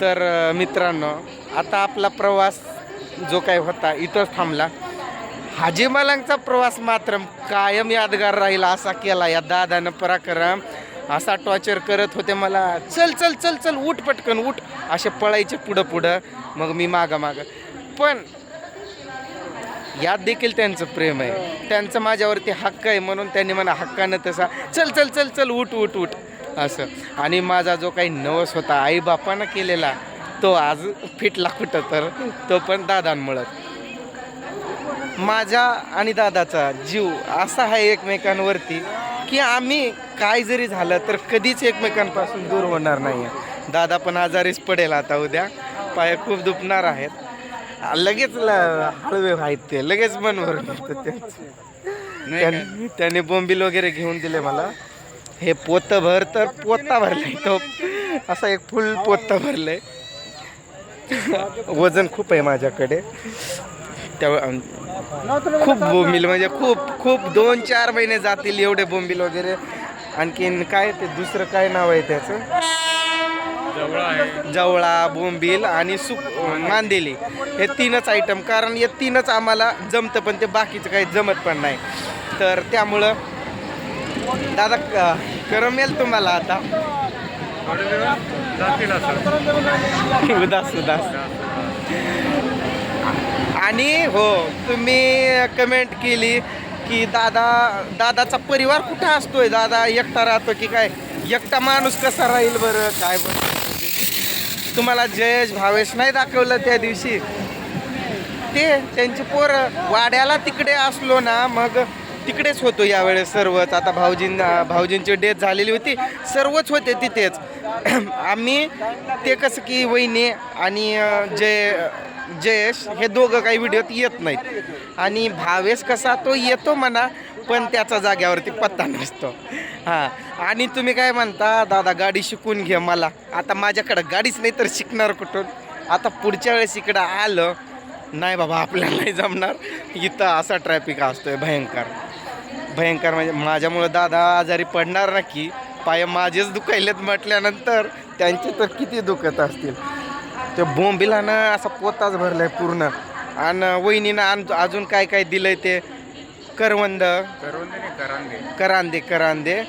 तर मित्रांनो आता आपला प्रवास जो काही होता इथंच थांबला. हाजी प्रवास मात्र कायम यादगार राहील असा केला या दादानं पराक्रम. असा टॉर्चर करत होते मला चल चल चल चल उठ पटकन उठ. असे पळायचे पुढं पुढं. मग मी मागं मागं. पण यात देखील त्यांचं प्रेम आहे. त्यांचं माझ्यावरती हक्क आहे म्हणून त्यांनी मला हक्कानं तसा चल चल चल चल उठ उठ उठ. असं. आणि माझा जो काही नवस होता आई बापानं केलेला तो आज फिटला कुठं तर तो पण दादांमुळं. माझा आणि दादाचा जीव असा आहे एकमेकांवरती की आम्ही काय जरी झालं तर कधीच एकमेकांपासून दूर होणार नाही आहे दादा पण आजारीच पडेल आता उद्या. पाय खूप दुखणार आहेत. लगेच हळवे आहेत ते. लगेच मन भरून येतं त्यांचं. त्यां- त्याने बोंबील वगैरे घेऊन दिले मला. हे पोत भर तर पोता भरलाय तो. असा एक फुल पोत भरलंय. वजन खूप आहे माझ्याकडे. त्या खूप बोंबील म्हणजे खूप खूप दोन चार महिने जातील एवढे बोंबील वगैरे. आणखीन काय ते दुसरं काय नाव आहे त्याचं? जवळा बोंबील आणि सुक मांदेली. हे तीनच आयटम कारण हे तीनच आम्हाला जमतं पण ते बाकीचं काही जमत पण नाही. तर त्यामुळं दादा क- करमेल तुम्हाला आता? उदास उदास. आणि हो तुम्ही कमेंट केली की दादा दादाचा परिवार कुठं असतोय? दादा एकटा राहतो की काय? एकटा माणूस कसा राहील बरं? काय बरं तुम्हाला जयेश भावेश नाही दाखवलं त्या दिवशी? ते त्यांची पोरं वाड्याला तिकडे असलो ना मग तिकडेच होतो यावेळेस सर्वच. आता भाऊजींना भाऊजींची डेथ झालेली होती. सर्वच होते तिथेच. आम्ही ते कसं की वहिनी आणि जे जयेश हे दोघं काही व्हिडिओत येत नाहीत. आणि भावेश कसा तो येतो म्हणा पण त्याचा जाग्यावरती पत्ता नसतो. हां. आणि तुम्ही काय म्हणता दादा गाडी शिकून घे मला. आता माझ्याकडं गाडीच नाही तर शिकणार कुठून? आता पुढच्या वेळेस इकडं आलं नाही बाबा आपल्याला नाही जमणार. इथं असा ट्रॅफिक असतोय भयंकर. भयंकर म्हणजे माझ्यामुळं दादा आजारी पडणार नक्की. पाय माझेच दुखायलेत म्हटल्यानंतर त्यांचे तर किती दुखत असतील. ते बोंबिलानं असा पोताच भरलाय पूर्ण. आणि वहिनीनं आण अजून काय काय दिलंय ते? करवंद. करांदे? करांदे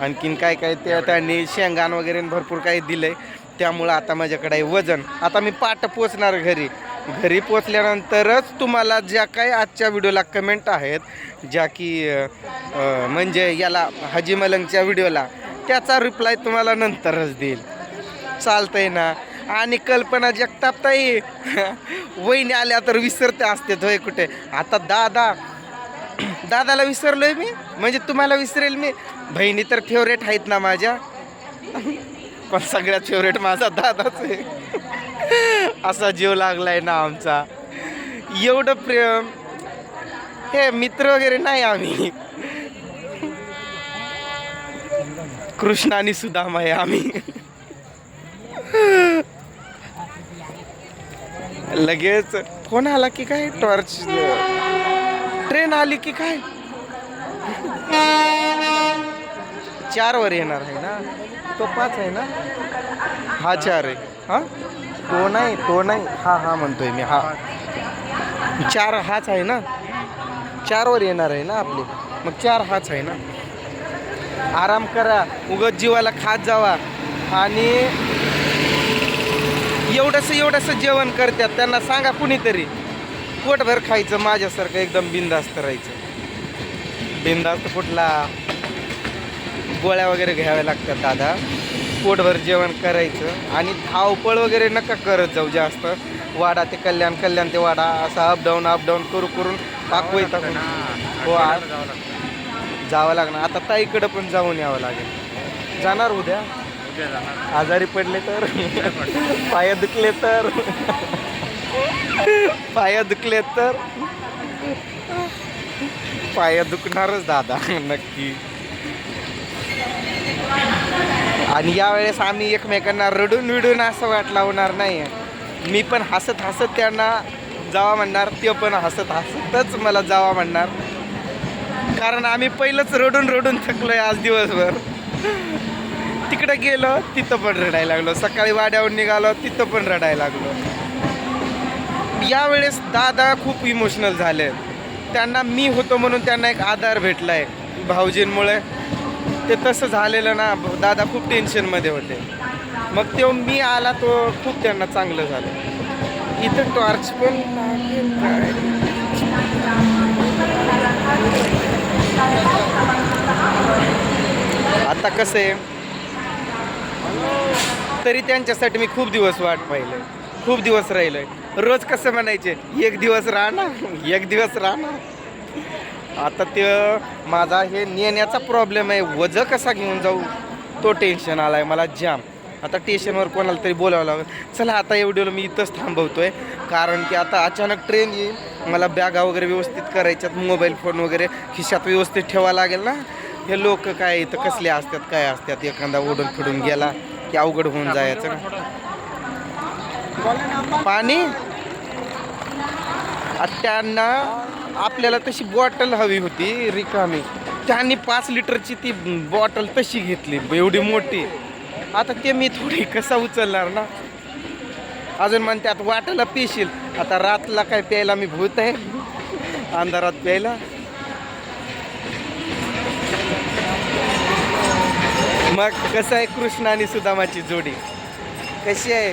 आणखीन काय काय ते त्यांनी शेंगान वगैरे भरपूर काही दिलंय. त्यामुळं आता माझ्याकडे आहे वजन. आता मी पाट पोचणार घरी. घरी पोचल्यानंतरच तुम्हाला ज्या काही आजच्या व्हिडिओला कमेंट आहेत ज्या की म्हणजे याला हाजी मलंगच्या व्हिडिओला त्याचा रिप्लाय तुम्हाला नंतरच देईल. चालतंय ना? आणि कल्पना जगतापताई वहिनी आल्या तर विसरते असते होय कुठे? आता दादा दादाला विसरलोय मी? म्हणजे तुम्हाला विसरेल मी? बहिणी तर फेवरेट आहेत ना माझ्या? पण सगळ्यात फेवरेट माझा दादाच आहे? असा जीव लागलाय ना आमचा. एवढं प्रेम. हे मित्र वगैरे नाही आम्ही. कृष्ण आणि सुदाम आहे आम्ही. लगेच. फोन आला की काय टॉर्च? ट्रेन आली की काय? चार वर येणार आहे ना? तो पाच आहे ना? हा चार आहे. हा? तो नाही तो नाही. हा हा म्हणतोय मी हा. चार हाच आहे ना? चार वर येणार आहे ना आपले? मग चार हाच आहे ना? आराम करा उगत जीवाला खात जावा. आणि एवढंसं एवढंसं जेवण करतात त्यांना सांगा कुणीतरी. पोटभर खायचं माझ्यासारखं एकदम बिंदास्त राहायचं. बिंदास्त कुठला? गोळ्या वगैरे घ्याव्या लागतात दादा. पोटभर जेवण करायचं आणि धावपळ वगैरे नका करत जाऊ जास्त. वाडा ते कल्याण कल्याण ते वाडा असा अपडाऊन अपडाऊन करू करून पाकवय टाकून. हो जावं लागणार. आता ताईकडं पण जाऊन यावं लागेल. जाणार उद्या. आजारी पडले तर. पाय दुखले तर. पाय दुखले तर. पाय दुखणारच दादा नक्की. आणि यावेळेस आम्ही एकमेकांना रडून विडून असं वाट लावणार नाही. मी पण हसत हसत त्यांना जावा म्हणणार ते पण हसत हसतच मला जावा म्हणणार. कारण आम्ही पहिलंच रडून रडून थकलोय आज दिवसभर. तिकडे गेलो तिथं पण रडायला लागलो. सकाळी वाड्यावर निघालो तिथं पण रडायला लागलो. यावेळेस दादा खूप इमोशनल झाले. त्यांना मी होतो म्हणून त्यांना एक आधार भेटला आहे भाऊजींमुळे. ते तसं झालेलं ना दादा खूप टेन्शनमध्ये होते. मग तो मी आला तो खूप त्यांना चांगलं झालं. इथं टॉर्च पण आता कसं आहे? तरी त्यांच्यासाठी मी खूप दिवस वाट पाहिलं. खूप दिवस राहिलंय. रोज कसं म्हणायचे? एक दिवस राहणार एक दिवस राहणार. आता ते माझा हे नेण्याचा प्रॉब्लेम आहे. वजं कसा घेऊन जाऊ? तो टेन्शन आला आहे मला जाम आता स्टेशनवर कोणाला तरी बोलावं लागेल. चला आता एवढं मी इथंच थांबवतो आहे कारण की आता अचानक ट्रेन येईल. मला बॅगा वगैरे व्यवस्थित करायच्यात मोबाईल फोन वगैरे खिशात व्यवस्थित ठेवावं लागेल ना. हे लोक काय इथं कसले असतात काय असतात? एखादा ओढून फिडून गेला की अवघड होऊन जायचं ना. पाणी? आ, त्यांना आपल्याला तशी बॉटल हवी होती रिकामी. त्यांनी पाच लिटरची ती बॉटल तशी घेतली एवढी मोठी. आता ते मी थोडी कसा उचलणार ना? अजून म्हणते आता वाटायला पिशील. आता रातला काय प्यायला मी भूत आहे. अंधारात प्यायला. मग कसं आहे कृष्ण आणि सुदामाची जोडी? कशी आहे?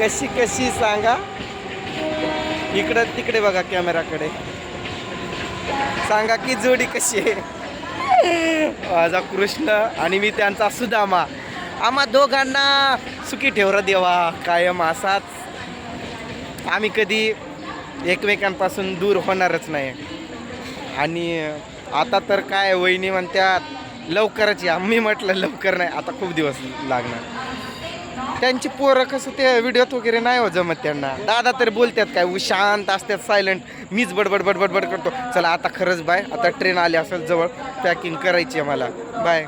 कशी कशी सांगा? इकडं तिकडे बघा कॅमेराकडे. सांगा की जोडी कशी आहे? माझा कृष्ण आणि मी त्यांचा सुदामा. आम्हा दोघांना सुखी ठेवर देवा कायम असाच. आम्ही कधी एकमेकांपासून दूर होणारच नाही. आणि आता तर काय वहिनी म्हणतात लवकरच या. मी म्हटलं लवकर नाही आता खूप दिवस लागणार. त्यांची पोरं कसं ते व्हिडिओत वगैरे नाही हो जमत त्यांना. दादा तरी बोलतात काय शांत असतात सायलेंट मीच बडबड बडबड बड करतो. चला आता खरंच बाय. आता ट्रेन आली असेल जवळ. पॅकिंग करायची आहे मला. बाय